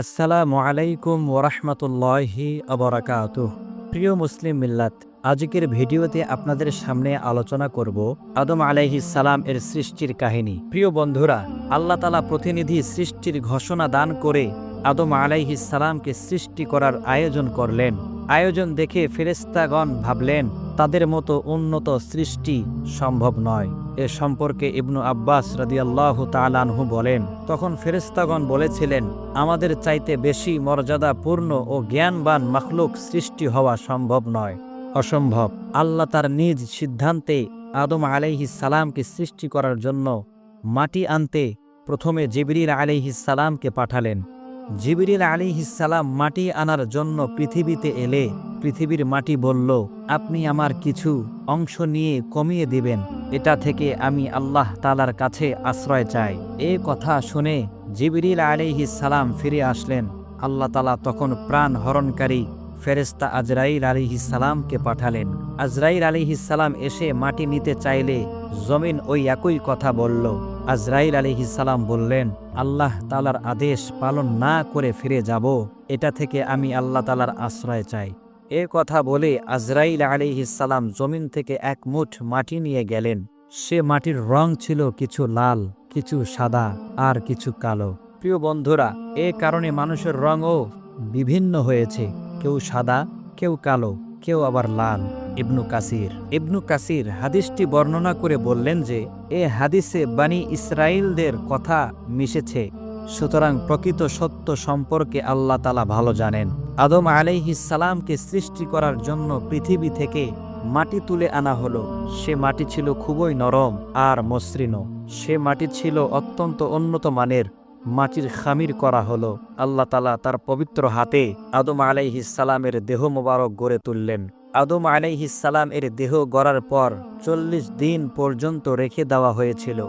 আসসালামু আলাইকুম ওরহমতুল্লাহি আবরাকাত প্রিয় মুসলিম মিল্লাত, আজকের ভিডিওতে আপনাদের সামনে আলোচনা করব আদম সালাম এর সৃষ্টির কাহিনী। প্রিয় বন্ধুরা, আল্লাহ তালা প্রতিনিধি সৃষ্টির ঘোষণা দান করে আদম সালামকে সৃষ্টি করার আয়োজন করলেন। আয়োজন দেখে ফেরেস্তাগণ ভাবলেন, তাদের মতো উন্নত সৃষ্টি সম্ভব নয়। এ সম্পর্কে ইবনু আব্বাস রাদিয়াল্লাহ তালানহু বলেন, তখন ফেরেস্তাগণ বলেছিলেন, আমাদের চাইতে বেশি মর্যাদাপূর্ণ ও জ্ঞানবান মখলুক সৃষ্টি হওয়া সম্ভব নয়। অসম্ভব। আল্লাহ তার নিজ সিদ্ধান্তে আদম আলাইহিস সালামকে সৃষ্টি করার জন্য মাটি আনতে প্রথমে জিবরিল আলাইহিস সালামকে পাঠালেন। জিবরিল আলিহিসাল্লাম মাটি আনার জন্য পৃথিবীতে এলে পৃথিবীর মাটি বলল, আপনি আমার কিছু অংশ নিয়ে কমিয়ে দিবেন। এটা থেকে আমি আল্লাহ তালার কাছে আশ্রয় চাই। এ কথা শুনে জিবরিল আলিহিসাল্লাম ফিরে আসলেন। আল্লাহ তালা তখন প্রাণ হরণকারী ফেরেস্তা আজরাইল আলিহিসাল্লামকে পাঠালেন। আজরাইল আলিহিসাল্লাম এসে মাটি নিতে চাইলে জমিন ওই একই কথা বলল। আজরাইল আলিহিসাল্লাম বললেন, আল্লাহ তালার আদেশ পালন না করে ফিরে যাব। এটা থেকে আমি আল্লাহ তালার আশ্রয় চাই। এ কথা বলে আজরাইল আলিহিসাল্লাম জমিন থেকে এক মুঠ মাটি নিয়ে গেলেন। সে মাটির রং ছিল কিছু লাল, কিছু সাদা আর কিছু কালো। প্রিয় বন্ধুরা, এ কারণে মানুষের রঙও বিভিন্ন হয়েছে। কেউ সাদা, কেউ কালো, কেউ আবার লাল। ইবনু কাসির। ইবনু কাসির হাদিসটি বর্ণনা করে বললেন যে, এ হাদিসে বানি ইসরায়েলদের কথা মিশেছে। সুতরাং প্রকৃত সত্য সম্পর্কে আল্লাহ তালা ভালো জানেন। আদম আলাইহিসালামকে সৃষ্টি করার জন্য পৃথিবী থেকে মাটি তুলে আনা হলো। সে মাটি ছিল খুবই নরম আর মসৃণ। সে মাটি ছিল অত্যন্ত উন্নত মানের। মাটির খামির করা হলো। আল্লাহ তালা তার পবিত্র হাতে আদম আলাইহিসালামের দেহ মোবারক গড়ে তুললেন। আদম আলাইহিসালাম এর দেহ গড়ার পর চল্লিশ দিন পর্যন্ত রেখে দেওয়া হয়েছিল।